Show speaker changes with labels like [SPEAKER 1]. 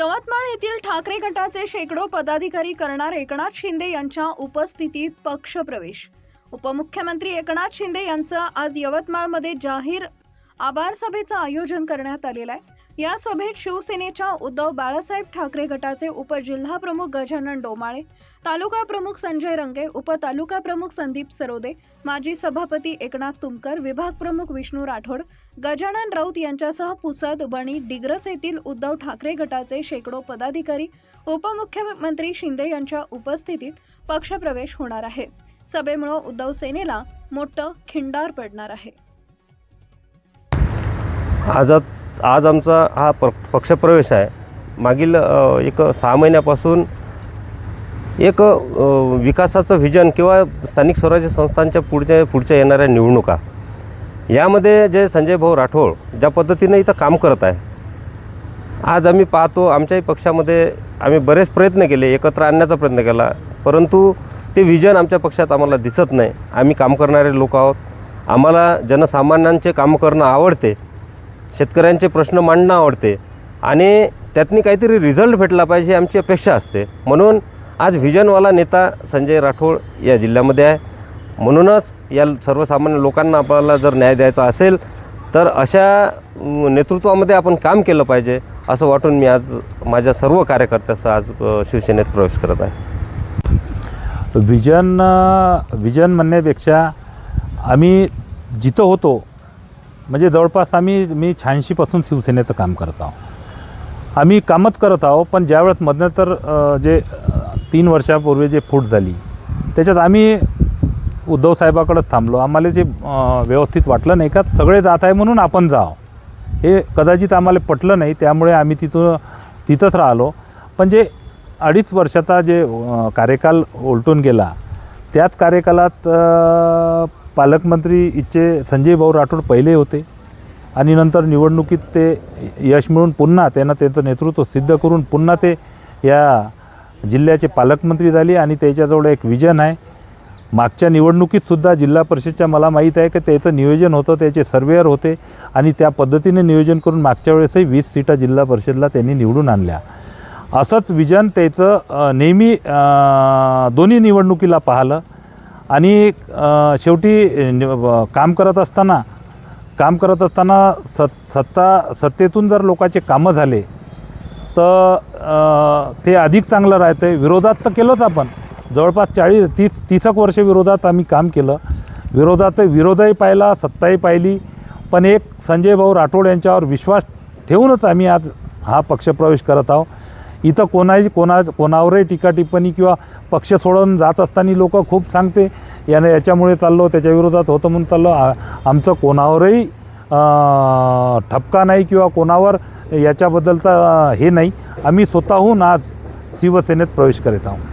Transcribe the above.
[SPEAKER 1] यवतमाळ येथील ठाकरे गटाचे शेकडो पदाधिकारी करणार एकनाथ शिंदे यांच्या उपस्थितीत पक्षप्रवेश. उपमुख्यमंत्री एकनाथ शिंदे यांचं आज यवतमाळमध्ये जाहीर आभार सभेचं आयोजन करण्यात आलेलं आहे. या सभेत शिवसेनेच्या उद्धव बाळासाहेब ठाकरे गटाचे उपजिल्हा प्रमुख गजानन डोमाळे तालुका प्रमुख संजय रंगे उपतालुका प्रमुख संदीप सरोदे माजी सभापती एकनाथ तुमकर विभाग प्रमुख विष्णू राठोड गजानन राऊत यांच्यासह पुसद बणी डिग्रस येथील उद्धव ठाकरे गटाचे शेकडो पदाधिकारी उपमुख्यमंत्री शिंदे यांच्या उपस्थितीत पक्षप्रवेश होणार आहे. सभेमुळे उद्धव सेनेला मोठं खिंडार पडणार आहे.
[SPEAKER 2] आझाद आज आमचा हा प पक्षप्रवेश आहे. मागील एक सहा महिन्यापासून एक विकासाचं व्हिजन किंवा स्थानिक स्वराज्य संस्थांच्या पुढच्या पुढच्या येणाऱ्या निवडणुका. यामध्ये जे संजय भाऊ राठोड ज्या पद्धतीनं इथं काम करत आहे आज आम्ही पाहतो आमच्याही पक्षामध्ये आम्ही बरेच प्रयत्न केले एकत्र आणण्याचा प्रयत्न केला परंतु ते विजन आमच्या पक्षात आम्हाला दिसत नाही. आम्ही काम करणारे लोक आहोत. आम्हाला जनसामान्यांचे काम करणं आवडते. शेतकऱ्यांचे प्रश्न मांडणं आवडते आणि त्यातनी काहीतरी रिझल्ट भेटला पाहिजे आमची अपेक्षा असते. म्हणून आज व्हिजनवाला नेता संजय राठोड या जिल्ह्यामध्ये आहे. म्हणूनच या सर्वसामान्य लोकांना आपल्याला जर न्याय द्यायचा असेल तर अशा नेतृत्वामध्ये आपण काम केलं पाहिजे असं वाटून मी आज माझ्या सर्व कार्यकर्त्यासह आज शिवसेनेत प्रवेश करत आहे.
[SPEAKER 3] विजन विजन म्हणण्यापेक्षा आम्ही जिथं होतो म्हणजे जवळपास आम्ही मी शहाऐंशीपासून शिवसेनेचं काम करत आहो. आम्ही कामच करत आहो पण ज्यावेळेस मध्यंतर जे तीन वर्षापूर्वी जे फूट झाली त्याच्यात आम्ही उद्धव साहेबाकडंच थांबलो. आम्हाला जे व्यवस्थित वाटलं नाही का सगळे जात आहे म्हणून आपण जावं हे कदाचित आम्हाला पटलं नाही त्यामुळे आम्ही तिथून तिथंच राहिलो. पण जे अडीच वर्षाचा जे कार्यकाल उलटून गेला त्याच कार्यकालात पालकमंत्री इच्छे संजय भाऊ राठोड पहिले होते आणि नंतर निवडणुकीत ते यश मिळून पुन्हा त्यांना त्यांचं नेतृत्व सिद्ध करून पुन्हा ते या जिल्ह्याचे पालकमंत्री झाले आणि त्याच्याजवळ एक विजन आहे. मागच्या निवडणुकीतसुद्धा जिल्हा परिषदच्या मला माहीत आहे की त्याचं नियोजन होतं त्याचे सर्वेअर होते आणि त्या पद्धतीने नियोजन करून मागच्या वेळेसही वीस सीटा जिल्हा परिषदला त्यांनी निवडून आणल्या. असंच विजन त्याचं नेहमी दोन्ही निवडणुकीला पाहिलं. आणि शेवटी काम करत असताना काम करत असताना सत् सत्ता सत्तेतून जर लोकांचे कामं झाले तर ते अधिक चांगलं राहते विरोधात तर केलंच आपण. जवळपास चाळीस तीस तीसक वर्ष विरोधात आम्ही काम केलं. विरोधात विरोधही पाहिला सत्ताही पाहिली. पण एक संजय भाऊ राठोड यांच्यावर विश्वास ठेवूनच आम्ही आज हा पक्षप्रवेश करत आहोत. इथं कोणाही कोणा कोणावरही टीका टिप्पणी किंवा पक्ष सोडून जात असताना लोक खूप सांगते. यानं याच्यामुळे चाललो त्याच्या विरोधात होतं म्हणून चाललो. आमचं कोणावरही ठपका नाही किंवा कोणावर याच्याबद्दलचा हे नाही. आम्ही स्वतःहून आज शिवसेनेत प्रवेश करीत आहोत.